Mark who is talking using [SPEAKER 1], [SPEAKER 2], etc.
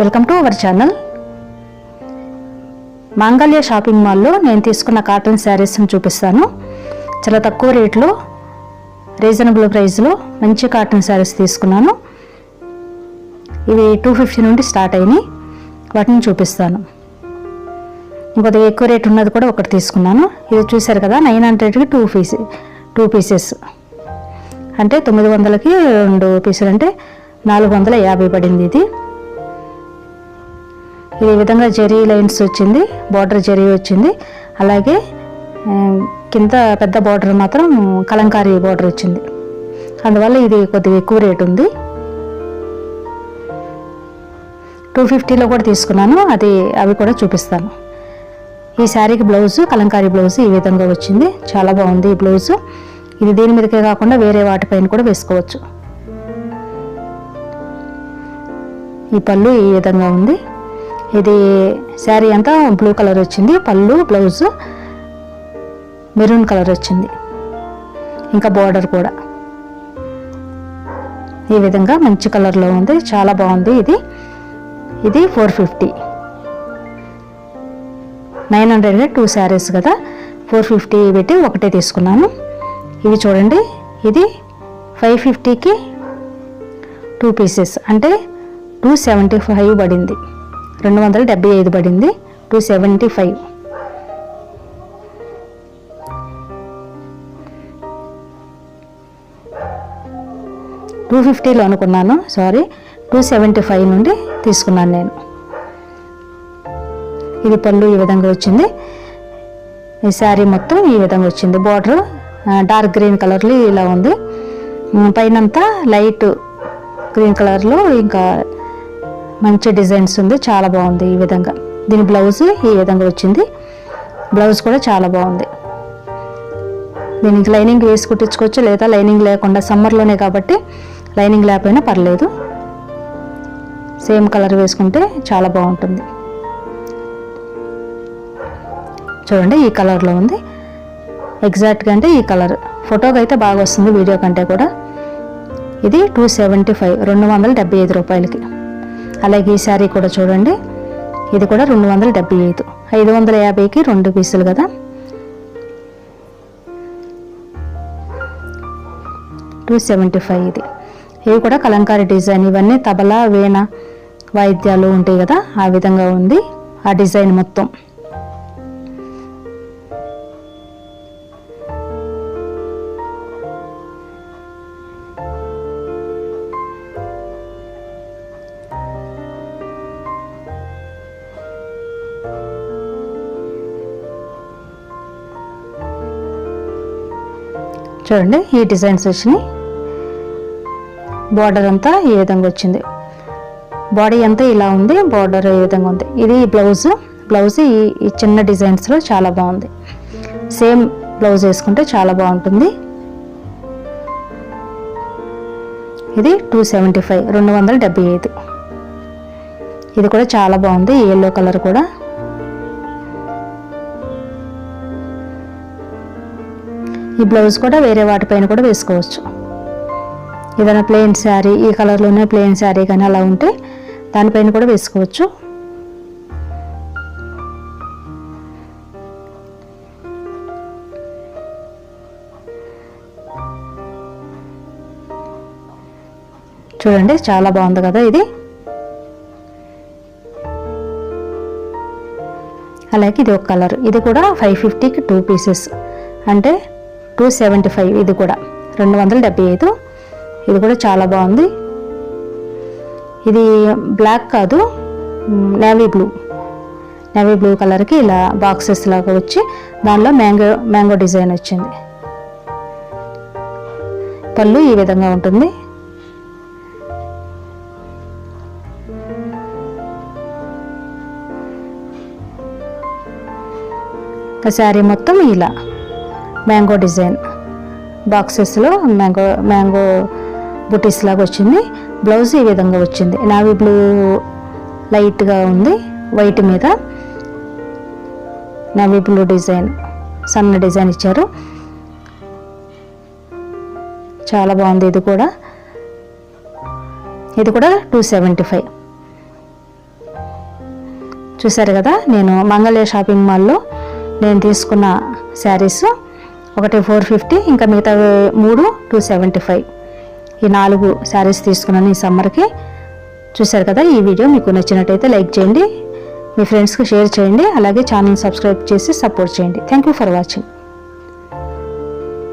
[SPEAKER 1] Welcome to our channel. Mangalya shopping మాల్లో నేను తీసుకున్న కాటన్ శారీస్ని చూపిస్తాను. చాలా తక్కువ రేట్లో రీజనబుల్ ప్రైస్లో మంచి కాటన్ శారీస్ తీసుకున్నాను. ఇవి టూ ఫిఫ్టీ నుండి స్టార్ట్ అయినాయి. వాటిని చూపిస్తాను. ఇంకొద్దిగా ఎక్కువ రేట్ ఉన్నది కూడా ఒకటి తీసుకున్నాను. ఇది చూశారు కదా నైన్ హండ్రెడ్కి టూ పీస్ టూ పీసెస్ అంటే తొమ్మిది వందలకి రెండు పీసులు అంటే నాలుగు వందల యాభై పడింది ఇది ఇది. ఈ విధంగా జెరీ లైన్స్ వచ్చింది బార్డర్ జెరీ వచ్చింది. అలాగే కింద పెద్ద బార్డర్ మాత్రం కలంకారీ బార్డర్ వచ్చింది. అందువల్ల ఇది కొద్దిగా ఎక్కువ రేట్ ఉంది. టూ ఫిఫ్టీలో కూడా తీసుకున్నాను అది అవి కూడా చూపిస్తాను. ఈ శారీకి బ్లౌజ్ కలంకారీ బ్లౌజ్ ఈ విధంగా వచ్చింది. చాలా బాగుంది ఈ బ్లౌజ్. ఇది దీని మీదకే కాకుండా వేరే వాటిపైన కూడా వేసుకోవచ్చు. ఈ పళ్ళు ఈ విధంగా ఉంది. ఇది శారీ అంతా బ్లూ కలర్ వచ్చింది పళ్ళు బ్లౌజ్ మెరూన్ కలర్ వచ్చింది. ఇంకా బార్డర్ కూడా. ఈ విధంగా మంచి కలర్లో ఉంది చాలా బాగుంది ఇది. ఇది four fifty. Nine hundred two saris కదా ఫోర్ ఫిఫ్టీ పెట్టి ఒకటే తీసుకున్నాను. ఇవి చూడండి ఇది ఫైవ్ ఫిఫ్టీకి టూ పీసెస్ అంటే టూ సెవెంటీ ఫైవ్ పడింది. రెండు వందల డెబ్బై ఐదు పడింది. టూ సెవెంటీ ఫైవ్ టూ ఫిఫ్టీలో అనుకున్నాను. సారీ టూ సెవెంటీ ఫైవ్ నుండి తీసుకున్నాను నేను. ఇది పళ్ళు ఈ విధంగా వచ్చింది. ఈ శారీ మొత్తం ఈ విధంగా వచ్చింది. బార్డర్ డార్క్ గ్రీన్ కలర్లో ఇలా ఉంది. పైనంతా లైట్ గ్రీన్ కలర్లో ఇంకా మంచి డిజైన్స్ ఉంది చాలా బాగుంది ఈ విధంగా. దీని బ్లౌజ్ ఈ విధంగా వచ్చింది. బ్లౌజ్ కూడా చాలా బాగుంది. దీనికి లైనింగ్ వేసి కుట్టించుకోవచ్చు లేదా లైనింగ్ లేకుండా సమ్మర్లోనే కాబట్టి లైనింగ్ లేకపోయినా పర్లేదు. సేమ్ కలర్ వేసుకుంటే చాలా బాగుంటుంది. చూడండి ఈ కలర్లో ఉంది. ఎగ్జాక్ట్గా అంటే ఈ కలర్. ఫోటోకి అయితే బాగా వస్తుంది వీడియో కంటే కూడా. ఇది టూ సెవెంటీ ఫైవ్ రెండు వందల డెబ్బై ఐదు రూపాయలకి. అలాగే ఈ శారీ కూడా చూడండి. ఇది కూడా రెండు వందల డెబ్బై ఐదు. ఐదు వందల యాభైకి రెండు పీసులు కదా. టూ సెవెంటీ ఫైవ్ ఇది. ఇవి కూడా కలంకారీ డిజైన్. ఇవన్నీ తబలా వీణ వాయిద్యాలు ఉంటాయి కదా. ఆ విధంగా ఉంది. ఆ డిజైన్ మొత్తం. చూడండి ఈ డిజైన్స్ వచ్చినాయి బార్డర్ అంతా ఈ విధంగా వచ్చింది. బాడీ అంతా ఇలా ఉంది బార్డర్ ఈ విధంగా ఉంది. ఇది బ్లౌజ్ బ్లౌజ్ ఈ ఈ చిన్న డిజైన్స్లో చాలా బాగుంది. సేమ్ బ్లౌజ్ వేసుకుంటే చాలా బాగుంటుంది. ఇది టూ సెవెంటీ ఫైవ్ రెండు వందల డెబ్బై ఐదు. ఇది కూడా చాలా బాగుంది ఎల్లో కలర్ కూడా. ఈ బ్లౌజ్ కూడా వేరే వాటిపైన కూడా వేసుకోవచ్చు. ఏదైనా ప్లెయిన్ శారీ ఈ కలర్లోనే ప్లెయిన్ శారీ కానీ అలా ఉంటే దానిపైన కూడా వేసుకోవచ్చు. చూడండి చాలా బాగుంది కదా ఇది. అలాగే ఇది ఒక కలర్ ఇది కూడా ఫైవ్ ఫిఫ్టీకి టూ పీసెస్ అంటే టూ సెవెంటీ ఫైవ్ ఇది కూడా. రెండు వందల డెబ్బై ఐదు. ఇది కూడా చాలా బాగుంది. ఇది బ్లాక్ కాదు నేవీ బ్లూ నేవీ బ్లూ కలర్కి ఇలా బాక్సెస్ లాగా వచ్చి దానిలో మ్యాంగో మ్యాంగో డిజైన్ వచ్చింది. పళ్ళు ఈ విధంగా ఉంటుంది. శారీ మొత్తం ఇలా. మ్యాంగో డిజైన్ బాక్సెస్లో మ్యాంగో మ్యాంగో బుటీస్ లాగా వచ్చింది. బ్లౌజ్ ఈ విధంగా వచ్చింది. నావీ బ్లూ లైట్గా ఉంది వైట్ మీద. నావీ బ్లూ డిజైన్ సన్న డిజైన్ ఇచ్చారు. చాలా బాగుంది ఇది కూడా. ఇది కూడా టూ సెవెంటీ ఫైవ్. చూసారు కదా నేను మంగళ షాపింగ్ మాల్లో నేను తీసుకున్న శారీస్ ఒకటి ఫోర్ ఫిఫ్టీ ఇంకా మిగతా మూడు టూ సెవెంటీ ఫైవ్. ఈ నాలుగు శారీస్ తీసుకున్నాను ఈ సమ్మర్కి. చూశారు కదా ఈ వీడియో మీకు నచ్చినట్టయితే లైక్ చేయండి మీ ఫ్రెండ్స్కి షేర్ చేయండి అలాగే ఛానల్ సబ్స్క్రైబ్ చేసి సపోర్ట్ చేయండి. Thank you for watching.